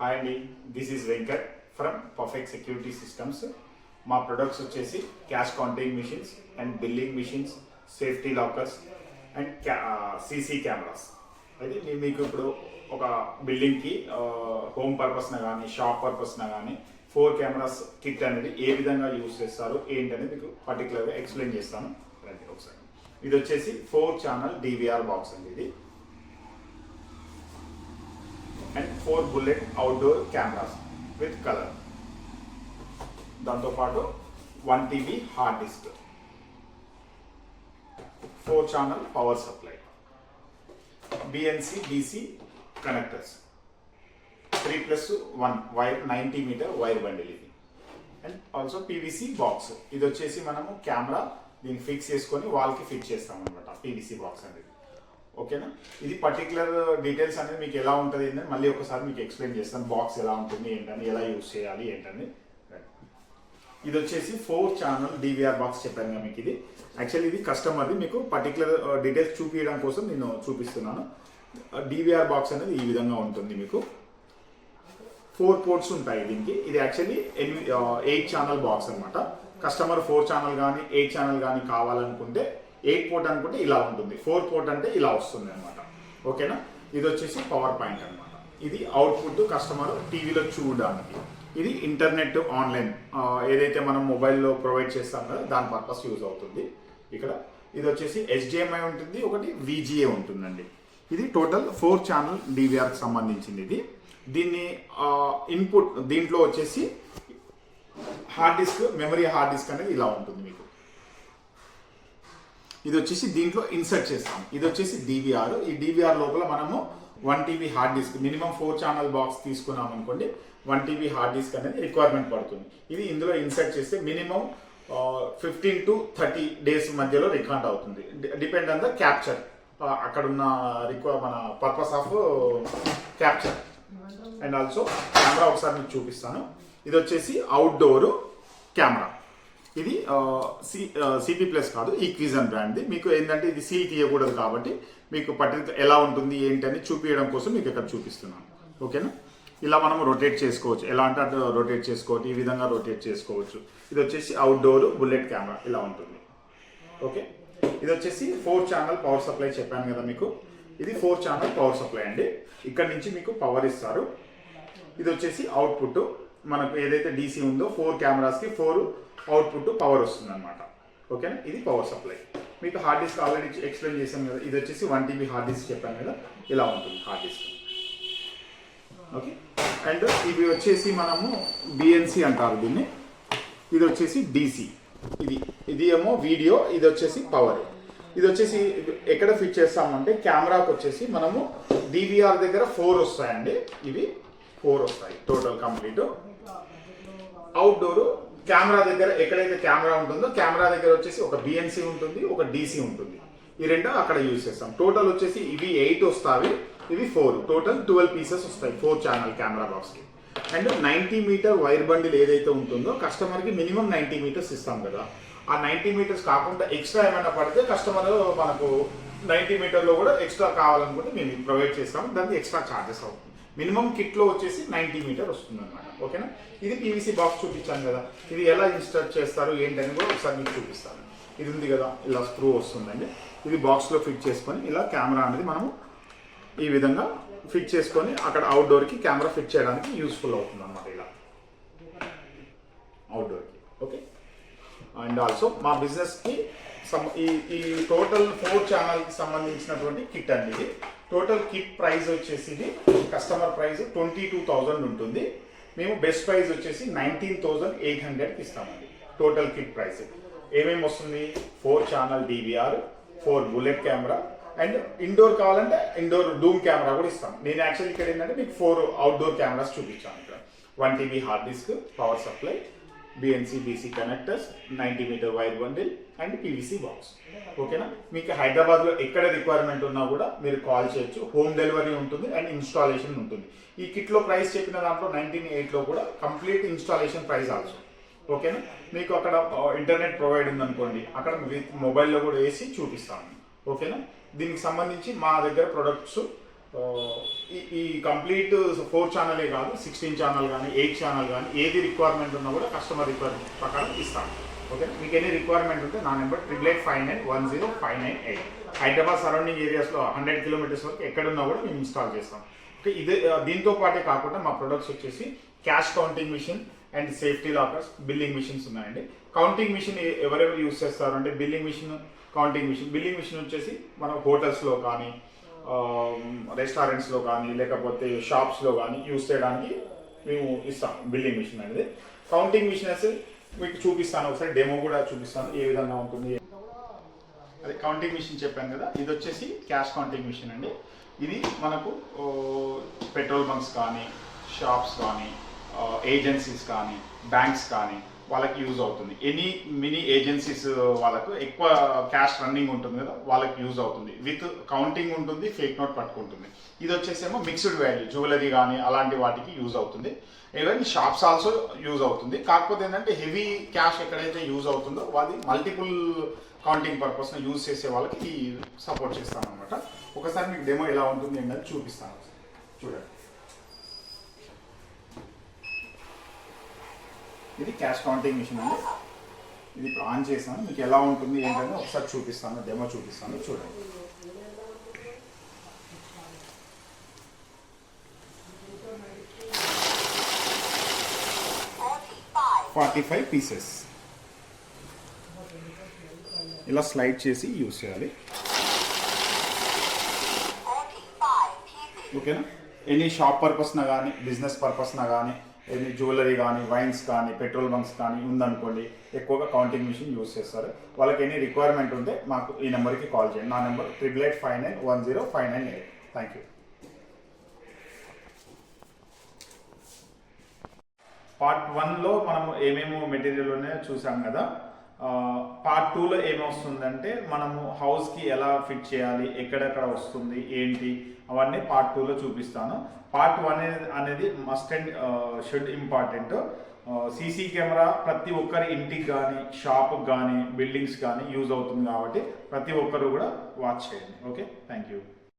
Hi అండి this is Venkat from perfect security systems మా products వచ్చేసి cash counting machines and billing machines safety lockers and CC cameras అయితే నేను మీకు ఇప్పుడు ఒక బిల్డింగ్కి హోమ్ పర్పస్న కానీ షాప్ పర్పస్న కానీ ఫోర్ కెమెరాస్ కిట్ అనేది ఏ విధంగా యూస్ చేస్తారు ఏంటనేది మీకు పర్టికులర్గా ఎక్స్ప్లెయిన్ చేస్తాను. రండి ఒకసారి. ఇది వచ్చేసి ఫోర్ ఛానల్ డివిఆర్ బాక్స్ అండి ఇది. And four bullet outdoor cameras with colour దాంతోపాటు one TB hard disk four channel power supply BNC DC connectors three plus one wire ninety metre wire bundle ఇది and also PVC box ఇది వచ్చేసి మనము camera దీన్ని fix చేసుకొని వాల్కి fit చేస్తాం అనమాట పీవీసీ బాక్స్ అనేది. ఓకేనా? ఇది పర్టికులర్ డీటెయిల్స్ అనేది మీకు ఎలా ఉంటుంది ఏంటని మళ్ళీ ఒకసారి మీకు ఎక్స్ప్లెయిన్ చేస్తాను. బాక్స్ ఎలా ఉంటుంది ఏంటని ఎలా యూస్ చేయాలి ఏంటని. ఇది వచ్చేసి ఫోర్ ఛానల్ డివిఆర్ బాక్స్ చెప్పాను కదా మీకు ఇది. యాక్చువల్లీ ఇది కస్టమర్ది మీకు పర్టికులర్ డీటెయిల్స్ చూపించడం కోసం నేను చూపిస్తున్నాను. Uh, డివిఆర్ బాక్స్ అనేది ఈ విధంగా ఉంటుంది మీకు. ఫోర్ పోర్ట్స్ ఉంటాయి దీనికి. ఇది యాక్చువల్లీ ఎయిట్ ఛానల్ బాక్స్ అనమాట కస్టమర్ ఫోర్ ఛానల్ కానీ ఎయిట్ ఛానల్ కానీ కావాలనుకుంటే ఎయిట్ పోర్ట్ అనుకుంటే ఇలా ఉంటుంది. ఫోర్ పోర్ట్ అంటే ఇలా వస్తుంది అనమాట ఓకేనా? ఇది వచ్చేసి పవర్ పాయింట్ అనమాట ఇది అవుట్పుట్ కస్టమర్ టీవీలో చూడడానికి. ఇది ఇంటర్నెట్ ఆన్లైన్. ఏదైతే మనం మొబైల్లో ప్రొవైడ్ చేస్తాం కదా దాని పర్పస్ యూజ్ అవుతుంది. ఇక్కడ ఇది వచ్చేసి హెచ్డిఎంఐ ఉంటుంది ఒకటి విజిఏ ఉంటుందండి. ఇది టోటల్ ఫోర్ ఛానల్ డివిఆర్కి సంబంధించింది ఇది. దీన్ని ఇన్పుట్ దీంట్లో వచ్చేసి hard disk memory hard disk అనేది ఇలా ఉంటుంది మీకు. ఇది వచ్చేసి దీంట్లో ఇన్సర్ట్ చేస్తాం. ఇది వచ్చేసి డివిఆర్ ఈ డివిఆర్ లోపల మనము one TB hard disk minimum four channel box తీసుకున్నాం అనుకోండి వన్ టీబీ హార్డ్ డిస్క్ అనేది రిక్వైర్మెంట్ పడుతుంది. ఇది ఇందులో ఇన్సర్ట్ చేస్తే minimum fifteen to thirty days మధ్యలో రికార్డ్ అవుతుంది. డిపెండ్ ఆన్ ద క్యాప్చర్ అక్కడ ఉన్న రిక్వైర్ మన purpose of capture and also camera ఒకసారి మీకు చూపిస్తాను. ఇది వచ్చేసి అవుట్డోర్ కెమెరా. ఇది సి సిపి ప్లస్ కాదు ఈ బ్రాండ్ది మీకు ఏంటంటే ఇది సీల్ తీయకూడదు కాబట్టి మీకు పట్టిక ఎలా ఉంటుంది ఏంటి అని చూపించడం కోసం మీకు ఇక్కడ చూపిస్తున్నాను. ఓకేనా? ఇలా మనం రొటేట్ చేసుకోవచ్చు. ఎలా అంటే అటు రొటేట్ చేసుకోవచ్చు ఈ విధంగా రొటేట్ చేసుకోవచ్చు. ఇది వచ్చేసి అవుట్డోర్ బుల్లెట్ కెమెరా ఇలా ఉంటుంది. ఓకే? ఇది వచ్చేసి ఫోర్ ఛానల్ పవర్ సప్లై చెప్పాను కదా మీకు. ఇది ఫోర్ ఛానల్ పవర్ సప్లై అండి. ఇక్కడ నుంచి మీకు పవర్ ఇస్తారు. ఇది వచ్చేసి అవుట్పుట్ మనకు ఏదైతే డీసీ ఉందో ఫోర్ కెమెరాస్కి ఫోర్ అవుట్పుట్ పవర్ వస్తుంది అనమాట ఓకేనా ఇది పవర్ సప్లై మీకు హార్డ్ డిస్క్ ఆల్రెడీ ఎక్స్ప్లెయిన్ చేశాను కదా. ఇది వచ్చేసి వన్ టీబీ హార్డ్ డిస్క్ చెప్పాను కదా. ఇలా ఉంటుంది హార్డ్ డిస్క్ ఓకే అండ్ ఇవి వచ్చేసి మనము బిఎన్సి అంటారు దీన్ని. ఇది వచ్చేసి డీసీ ఇది ఇది ఏమో వీడియో ఇది వచ్చేసి పవర్ ఇది వచ్చేసి ఎక్కడ ఫిట్ చేస్తామంటే కెమెరాకి వచ్చేసి మనము డివిఆర్ దగ్గర ఫోర్ వస్తాయండి. ఇవి ఫోర్ వస్తాయి టోటల్ కంప్లీట్ అవుట్డోర్ కెమెరా దగ్గర ఎక్కడైతే కెమెరా ఉంటుందో కెమెరా దగ్గర వచ్చేసి ఒక బిఎన్సి ఉంటుంది ఒక డీసీ ఉంటుంది. ఈ రెండు అక్కడ యూజ్ చేస్తాం. టోటల్ వచ్చేసి ఇవి ఎయిట్ వస్తాయి ఇవి ఫోర్ టోటల్ ట్వెల్వ్ పీసెస్ వస్తాయి ఫోర్ ఛానల్ కెమెరా బాక్స్కి and ninety metre wire bundle ఏదైతే ఉంటుందో కస్టమర్కి మినిమం నైంటీ మీటర్స్ ఇస్తాం కదా. ఆ నైంటీ మీటర్స్ కాకుండా ఎక్స్ట్రా ఏమైనా పడితే కస్టమర్ మనకు నైంటీ మీటర్లో కూడా ఎక్స్ట్రా కావాలనుకుంటే మేము ప్రొవైడ్ చేస్తాము దానికి ఎక్స్ట్రా ఛార్జెస్ అవుతుంది. మినిమం కిట్లో వచ్చేసి నైంటీ మీటర్ వస్తుంది అనమాట ఓకేనా? ఇది పీవీసీ బాక్స్ చూపించాను కదా. ఇది ఎలా ఇన్స్టాల్ చేస్తారు ఏంటని కూడా ఒకసారి మీకు చూపిస్తాను. ఇది ఉంది కదా ఇలా స్క్రూ వస్తుందండి. ఇది బాక్స్లో ఫిట్ చేసుకొని ఇలా కెమెరా అనేది మనము ఈ విధంగా ఫిట్ చేసుకొని అక్కడ అవుట్డోర్కి కెమెరా ఫిట్ చేయడానికి యూస్ఫుల్ అవుతుంది అనమాట ఇలా. అవుట్డోర్కి ఓకే? అండ్ ఆల్సో మా బిజినెస్కి సమ్ ఈ ఈ టోటల్ ఫోర్ ఛానల్కి సంబంధించినటువంటి కిట్ అండి ఇది. టోటల్ కిట్ ప్రైస్ వచ్చేసి ఇది customer price twenty two thousand ఉంటుంది. మేము బెస్ట్ ప్రైస్ వచ్చేసి నైన్టీన్ థౌజండ్ ఎయిట్ హండ్రెడ్కి ఇస్తామండి. టోటల్ కిట్ ప్రైస్ ఏమేమి వస్తుంది? Four channel DVR four bullet camera and indoor కావాలంటే ఇండోర్ డూమ్ కెమెరా కూడా ఇస్తాం. నేను యాక్చువల్లీ ఇక్కడ ఏంటంటే మీకు ఫోర్ అవుట్డోర్ కెమెరాస్ చూపించాను ఇక్కడ. One TB hard disk power supply BNC DC connectors ninety metre wire bundle and PVC box ఓకేనా మీకు హైదరాబాద్లో ఎక్కడ రిక్వైర్మెంట్ ఉన్నా కూడా మీరు కాల్ చేయొచ్చు. హోమ్ డెలివరీ ఉంటుంది అండ్ ఇన్స్టాలేషన్ ఉంటుంది. ఈ కిట్లో ప్రైస్ చెప్పిన దాంట్లో నైన్టీన్ ఎయిట్లో కూడా కంప్లీట్ ఇన్స్టాలేషన్ ప్రైస్ ఆల్సో ఓకేనా మీకు అక్కడ ఇంటర్నెట్ ప్రొవైడ్ ఉందనుకోండి అక్కడ విత్ మొబైల్లో కూడా వేసి చూపిస్తాము. ఓకేనా దీనికి సంబంధించి మా దగ్గర ప్రొడక్ట్స్ ఈ ఈ కంప్లీట్ ఫోర్ ఛానలే కాదు సిక్స్టీన్ ఛానల్ కానీ ఎయిట్ ఛానల్ కానీ ఏది రిక్వైర్మెంట్ ఉన్నా కూడా కస్టమర్ రిక్వైర్మెంట్ ప్రకారం ఇస్తాను ఓకే మీకు ఎన్ని రిక్వైర్మెంట్ ఉంటే నా number triple eight five nine one zero five nine eight Hyderabad surrounding ఏరియాస్లో హండ్రెడ్ కిలోమీటర్స్ వరకు ఎక్కడున్నా కూడా మేము ఇన్స్టాల్ చేస్తాం. ఓకే ఇదే దీంతో పాటే కాకుండా మా ప్రొడక్ట్స్ వచ్చేసి cash counting machine and safety lockers billing machines ఉన్నాయండి. కౌంటింగ్ మిషన్ ఎవరెవరు యూస్ చేస్తారు అంటే billing machine counting machine billing machine వచ్చేసి మన హోటల్స్లో కానీ Um, రెస్టారెంట్స్లో కానీ లేకపోతే షాప్స్లో కానీ యూస్ చేయడానికి మేము ఇస్తాం బిల్డింగ్ మిషన్ అనేది. కౌంటింగ్ మిషన్స్ మీకు చూపిస్తాను ఒకసారి డెమో కూడా చూపిస్తాను ఏ విధంగా ఉంటుంది. అదే కౌంటింగ్ మిషన్ చెప్పాను కదా ఇది వచ్చేసి క్యాష్ కౌంటింగ్ మిషన్ అండి. ఇది మనకు పెట్రోల్ బంక్స్ కానీ షాప్స్ కానీ ఏజెన్సీస్ కానీ బ్యాంక్స్ కానీ వాళ్ళకి యూజ్ అవుతుంది. ఎనీ మినీ ఏజెన్సీస్ వాళ్ళకు ఎక్కువ క్యాష్ రన్నింగ్ ఉంటుంది కదా వాళ్ళకి యూజ్ అవుతుంది. విత్ కౌంటింగ్ ఉంటుంది ఫేక్ నోట్ పట్టుకుంటుంది. ఇది వచ్చేసేమో మిక్స్డ్ వాల్యూ జ్యువెలరీ కానీ అలాంటి వాటికి యూజ్ అవుతుంది. ఈవెన్ షాప్స్ ఆల్సో యూజ్ అవుతుంది. కాకపోతే ఏంటంటే హెవీ క్యాష్ ఎక్కడైతే యూజ్ అవుతుందో అది మల్టిపుల్ కౌంటింగ్ పర్పస్ యూజ్ చేసే వాళ్ళకి సపోర్ట్ చేస్తాను అనమాట ఒకసారి మీకు డెమో ఎలా ఉంటుంది ఏంటని చూపిస్తాను. చూడండి. ఇది క్యాష్ కౌంటింగ్ మిషన్ అండి. ఇది ఇప్పుడు ఆన్ చేశాను. మీకు ఎలా ఉంటుంది ఏంటని ఒకసారి చూపిస్తాను. డెమో చూపిస్తాను. చూడండి. ఫార్టీ ఫైవ్ పీసెస్ ఇలా స్లైడ్ చేసి యూస్ చేయాలి. ఓకేనా ఎనీ షాప్ పర్పస్న కానీ బిజినెస్ పర్పస్న కానీ ఎన్ని జ్యువెలరీ కానీ వైన్స్ కానీ పెట్రోల్ బంక్స్ కానీ ఉందనుకోండి ఎక్కువగా కౌంటింగ్ మిషన్ యూస్ చేస్తారు. వాళ్ళకి ఎనీ రిక్వైర్మెంట్ ఉంటే మాకు ఈ నెంబర్కి కాల్ చేయండి. నా number triple eight five nine one zero five nine eight thank you part వన్లో మనం ఏమేమి మెటీరియల్ ఉన్నాయో చూసాం కదా. పార్ట్ టూలో ఏమొస్తుందంటే మనము హౌస్కి ఎలా ఫిట్ చేయాలి ఎక్కడెక్కడ వస్తుంది ఏంటి అవన్నీ పార్ట్ టూలో చూపిస్తాను. పార్ట్ వన్ అనేది must and should important CC camera ప్రతి ఒక్కరి ఇంటికి కానీ షాప్కి కానీ బిల్డింగ్స్ కానీ యూజ్ అవుతుంది కాబట్టి ప్రతి ఒక్కరు కూడా వాచ్ చేయండి. Okay thank you